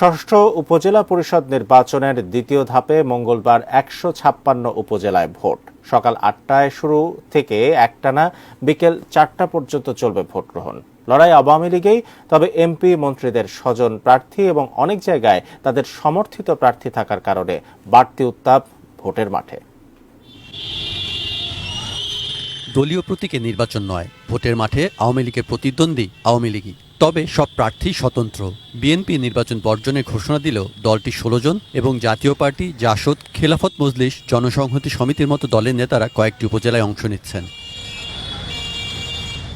ষষ্ঠ উপজেলা পরিষদ নির্বাচনের দ্বিতীয় ধাপে মঙ্গলবার একশো ছাপ্পান্ন উপজেলায় ভোট। সকাল আটটায় শুরু থেকে একটানা বিকেল চারটা পর্যন্ত চলবে ভোট গ্রহণ। লড়াই আওয়ামী লীগেই, তবে এমপি মন্ত্রীদের স্বজন প্রার্থী এবং অনেক জায়গায় তাদের সমর্থিত প্রার্থী থাকার কারণে বাড়তি উত্তাপ ভোটের মাঠে। দলীয় প্রতীকে নির্বাচন নয়, ভোটের মাঠে আওয়ামী লীগের প্রতিদ্বন্দ্বী আওয়ামী লীগই। তবে সব প্রার্থী স্বতন্ত্র। বিএনপি নির্বাচন বর্জনের ঘোষণা দিলেও দলটি ষোলো জন এবং জাতীয় পার্টি জাসদ, খেলাফত মজলিস, জনসংহতি সমিতির মতো দলের নেতারা কয়েকটি উপজেলায় অংশ নিচ্ছেন।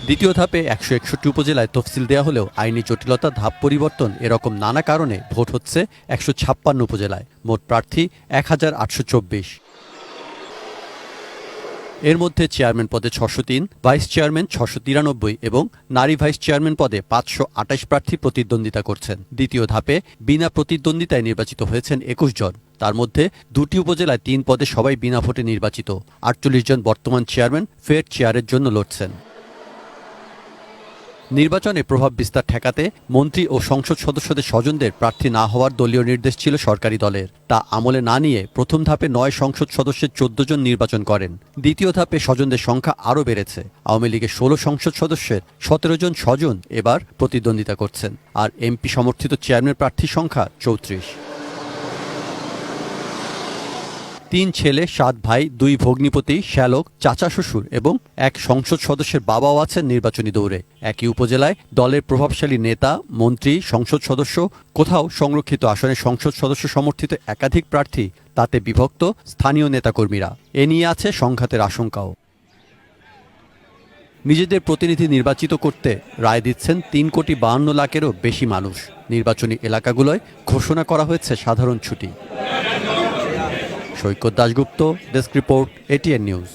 দ্বিতীয় ধাপে একশো একষট্টি উপজেলায় তফসিল দেওয়া হলেও আইনি জটিলতা, ধাপ পরিবর্তন এরকম নানা কারণে ভোট হচ্ছে একশো ছাপ্পান্ন উপজেলায়। মোট প্রার্থী এক হাজার আটশো চব্বিশ। এর মধ্যে চেয়ারম্যান পদে ছশো তিন, ভাইস চেয়ারম্যান ছশো তিরানব্বই এবং নারী ভাইস চেয়ারম্যান পদে পাঁচশো আটাইশ প্রার্থী প্রতিদ্বন্দ্বিতা করছেন। দ্বিতীয় ধাপে বিনা প্রতিদ্বন্দ্বিতায় নির্বাচিত হয়েছেন একুশ জন। তার মধ্যে দুটি উপজেলায় তিন পদে সবাই বিনা ভোটে নির্বাচিত। আটচল্লিশ জন বর্তমান চেয়ারম্যান, ফের চেয়ারের জন্য লড়ছেন। নির্বাচনে প্রভাব বিস্তার ঠেকাতে মন্ত্রী ও সংসদ সদস্যদের স্বজনদের প্রার্থী না হওয়ার দলীয় নির্দেশ ছিল সরকারি দলের। তা আমলে না নিয়ে প্রথম ধাপে নয় সংসদ সদস্যের চোদ্দ জন নির্বাচন করেন। দ্বিতীয় ধাপে স্বজনদের সংখ্যা আরও বেড়েছে। আওয়ামী লীগের ষোলো সংসদ সদস্যের সতেরো জন স্বজন এবার প্রতিদ্বন্দ্বিতা করছেন। আর এমপি সমর্থিত চেয়ারম্যান প্রার্থীর সংখ্যা চৌত্রিশ। তিন ছেলে, সাত ভাই, দুই ভগ্নিপতি, শ্যালক, চাচা শ্বশুর এবং এক সংসদ সদস্যের বাবাও আছেন নির্বাচনী দৌড়ে। একই উপজেলায় দলের প্রভাবশালী নেতা, মন্ত্রী, সংসদ সদস্য, কোথাও সংরক্ষিত আসনে সংসদ সদস্য সমর্থিত একাধিক প্রার্থী, তাতে বিভক্ত স্থানীয় নেতাকর্মীরা। এ নিয়ে আছে সংঘাতের আশঙ্কাও। নিজেদের প্রতিনিধি নির্বাচিত করতে রায় দিচ্ছেন তিন কোটি বাহান্ন লাখেরও বেশি মানুষ। নির্বাচনী এলাকাগুলোয় ঘোষণা করা হয়েছে সাধারণ ছুটি। Saikat Dasgupta desk report ATN News